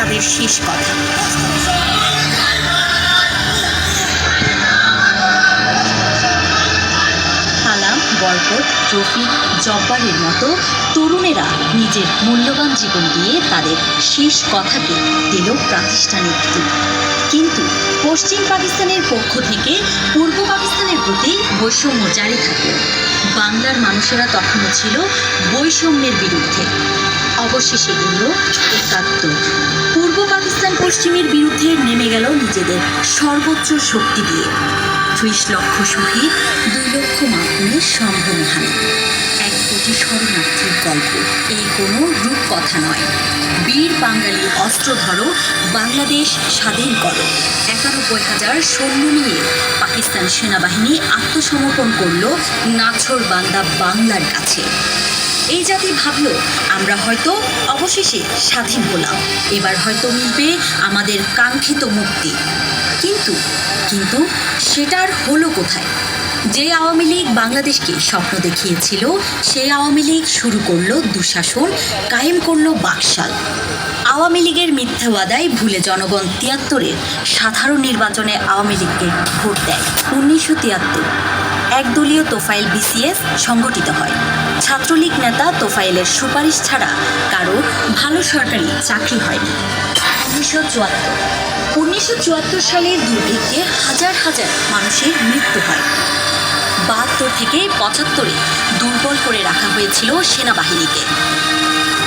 তাদের শেষ কথা। রফিক, জব্বারের মতো তরুণেরা নিজের মূল্যবান জীবন দিয়ে তাদের শেষ কথাকে দিল প্রাতিষ্ঠানিক রূপ। কিন্তু পশ্চিম পাকিস্তানের পক্ষ থেকে পূর্ব পাকিস্তানের প্রতি বৈষম্য জারি থাকলেও বাংলার মানুষেরা তখনও ছিল বৈষম্যের বিরুদ্ধে। অবশেষে এলো একাত্তর। পশ্চিমের বিরুদ্ধে নেমে গেল নিজেদের সর্বোচ্চ শক্তি দিয়ে। ত্রিশ লক্ষ শহীদ দুই লক্ষ মাধ্যমে সম্ভ্রমহানি। এক কোটি শরণার্থীর গল্প। এই কোনো রূপকথা নয়। বীর বাঙালি অস্ত্র ধরো, বাংলাদেশ স্বাধীন করো। একানব্বই হাজার সৈন্য নিয়ে পাকিস্তান সেনাবাহিনী আত্মসমর্পণ করল নাছর বান্দা বাংলার কাছে। এই জাতি ভাবলো, আমরা হয়তো অবশেষে স্বাধীন হলাম। এবার হয়তো মিলবে আমাদের কাঙ্ক্ষিত মুক্তি। কিন্তু কিন্তু সেটার হলো কোথায়? যে আওয়ামী লীগ বাংলাদেশকে স্বপ্ন দেখিয়েছিল সেই আওয়ামী লীগ শুরু করল দুঃশাসন, কায়েম করল বাকশাল। আওয়ামী লীগের মিথ্যা ভুলে জনগণ তিয়াত্তরের সাধারণ নির্বাচনে আওয়ামী লীগকে ভোট দেয়। উনিশশো তিয়াত্তর একদলীয় তোফাইল বিসিএস সংগঠিত হয়। ছাত্রলীগ নেতা তোফাইলের সুপারিশ ছাড়া কারও ভালো সরকারি চাকরি হয়নি। উনিশশো চুয়াত্তর। উনিশশো চুয়াত্তর সালের দুর্ভিক্ষে হাজার হাজার মানুষের মৃত্যু হয়। বাহাত্তর থেকে পঁচাত্তরে দুর্বল করে রাখা হয়েছিল সেনাবাহিনীকে।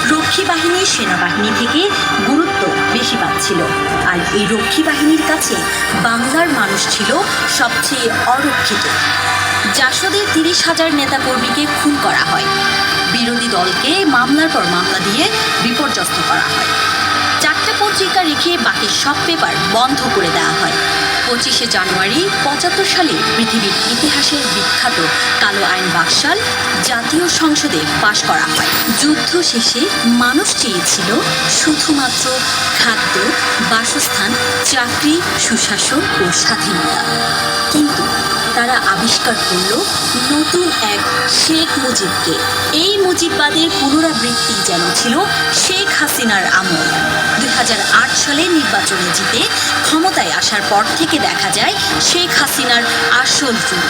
রক্ষী বাহিনী সেনাবাহিনী থেকে গুরুত্ব বেশি পাচ্ছিল। আর এই রক্ষী বাহিনীর কাছে বাংলার মানুষ ছিল সবচেয়ে অরক্ষিত। জাসদের তিরিশ হাজার নেতাকর্মীকে খুন করা হয়। বিরোধী দলকে মামলার পর মামলা দিয়ে বিপর্যস্ত করা হয়। চারটা পত্রিকা রেখে বাকি সব পেপার বন্ধ করে দেওয়া হয়। পঁচিশে জানুয়ারি পঁচাত্তর সালে পৃথিবীর ইতিহাসের বিখ্যাত কালো আইন বাকশাল জাতীয় সংসদে পাশ করা হয়। যুদ্ধ শেষে মানুষ চেয়েছিল শুধুমাত্র খাদ্য, বাসস্থান, চাকরি, সুশাসন ও স্বাধীনতা। কিন্তু তারা আবিষ্কার করল নতুন এক শেখ মুজিবকে। এই মুজিববাদের পুনরাবৃত্তি যেন ছিল শেখ হাসিনার আমল। দু হাজার আট সালে নির্বাচনে জিতে ক্ষমতায় আসার পর থেকে দেখা যায় শেখ হাসিনার আসল রূপ।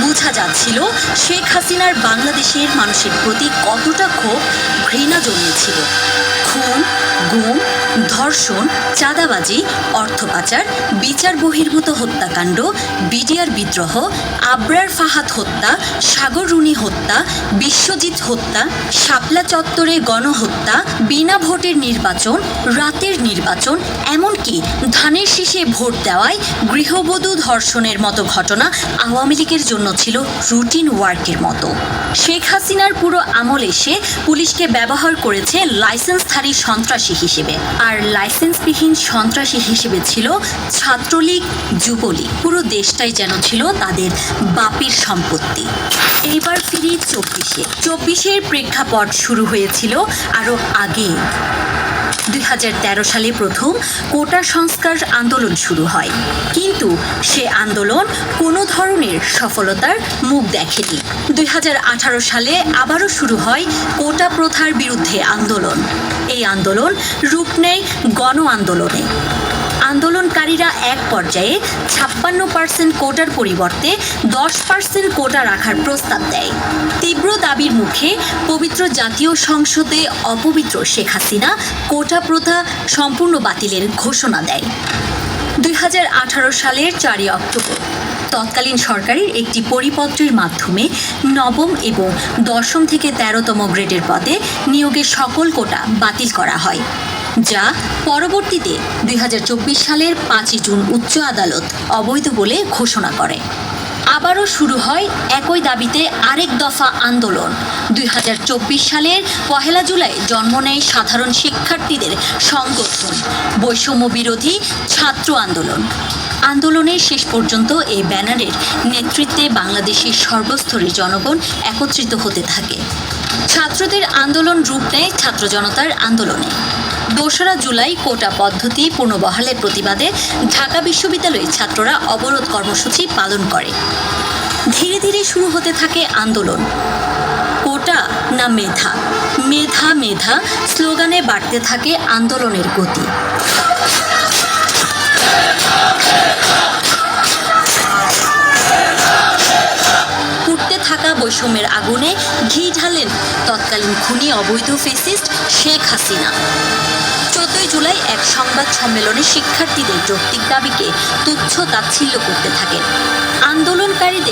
বোঝা যাচ্ছিল শেখ হাসিনার বাংলাদেশের মানুষের প্রতি কতটা ক্ষোভ ঘৃণা জন্মেছিল। খুন, গুম ধর্ষণ, চাঁদাবাজি, অর্থ পাচার, বিচার বহির্ভূত হত্যাকাণ্ড, বিডিআর বিদ্রোহ, আবরার ফাহাদ হত্যা, সাগর রুনি হত্যা, বিশ্বজিৎ হত্যা, শাপলা চত্বরে গণহত্যা, বিনা ভোটের নির্বাচন, রাতের নির্বাচন, এমনকি ধানের শীষে ভোট দেওয়ায় গৃহবধূ ধর্ষণের মতো ঘটনা আওয়ামী লীগের জন্য ছিল রুটিন ওয়ার্কের মতো। শেখ হাসিনার পুরো আমল এসে পুলিশকে ব্যবহার করেছে লাইসেন্সধারী সন্ত্রাসী হিসেবে। আর লাইসেন্সবিহীন সন্ত্রাসী হিসেবে ছিল ছাত্রলীগ, যুবলীগ। পুরো দেশটাই যেন ছিল তাদের বাপির সম্পত্তি। এইবার ফিরি চব্বিশে। চব্বিশের প্রেক্ষাপট শুরু হয়েছিল আরও আগে দুই হাজার তেরো সালে প্রথম কোটা সংস্কার আন্দোলন শুরু হয়। কিন্তু সে আন্দোলন কোনো ধরনের সফলতার মুখ দেখেনি। দুই হাজার আঠারো সালে আবারও শুরু হয় কোটা প্রথার বিরুদ্ধে আন্দোলন। এই আন্দোলন রূপ নেয় গণ আন্দোলনে। আন্দোলনকারীরা এক পর্যায়ে ছাপ্পান্ন পার্সেন্ট কোটার পরিবর্তে দশ পার্সেন্ট কোটা রাখার প্রস্তাব দেয়। তীব্র দাবির মুখে পবিত্র জাতীয় সংসদে অপবিত্র শেখ হাসিনা কোটা প্রথা সম্পূর্ণ বাতিলের ঘোষণা দেয়। দুই হাজার আঠারো সালের চারই অক্টোবর। তৎকালীন সরকারের একটি পরিপত্রের মাধ্যমে নবম এবং দশম থেকে তেরোতম গ্রেডের পদে নিয়োগের সকল কোটা বাতিল করা হয়, যা পরবর্তীতে দুই হাজার চব্বিশ সালের পাঁচই জুন উচ্চ আদালত অবৈধ বলে ঘোষণা করে। আবারও শুরু হয় একই দাবিতে আরেক দফা আন্দোলন। দুই হাজার চব্বিশ সালের পহেলা জুলাই জন্ম নেয় সাধারণ শিক্ষার্থীদের সংগঠন, বৈষম্য বিরোধী ছাত্র আন্দোলন। আন্দোলনের শেষ পর্যন্ত এই ব্যানারের নেতৃত্বে বাংলাদেশের সর্বস্তরের জনগণ একত্রিত হতে থাকে। ছাত্রদের আন্দোলন রূপ নেয় ছাত্র জনতার আন্দোলনে। দোসরা জুলাই কোটা পদ্ধতি পুনর্বহালের প্রতিবাদে ঢাকা বিশ্ববিদ্যালয়ের ছাত্ররা অবরোধ কর্মসূচি পালন করে। ধীরে ধীরে শুরু হতে থাকে আন্দোলন। কোটা না মেধা? মেধা মেধা, স্লোগানে বাড়তে থাকে আন্দোলনের গতি। বৈষম্যের আগুনে ঘি ঢালেন তৎকালীন খুনি অবৈধ ফেসিস্ট শেখ হাসিনা। চোদ্দই জুলাই এক সংবাদ সম্মেলনে শিক্ষার্থীদের যৌক্তিক দাবিকে তুচ্ছ তাচ্ছিল্য করতে থাকেন। আন্দোলনকারীদের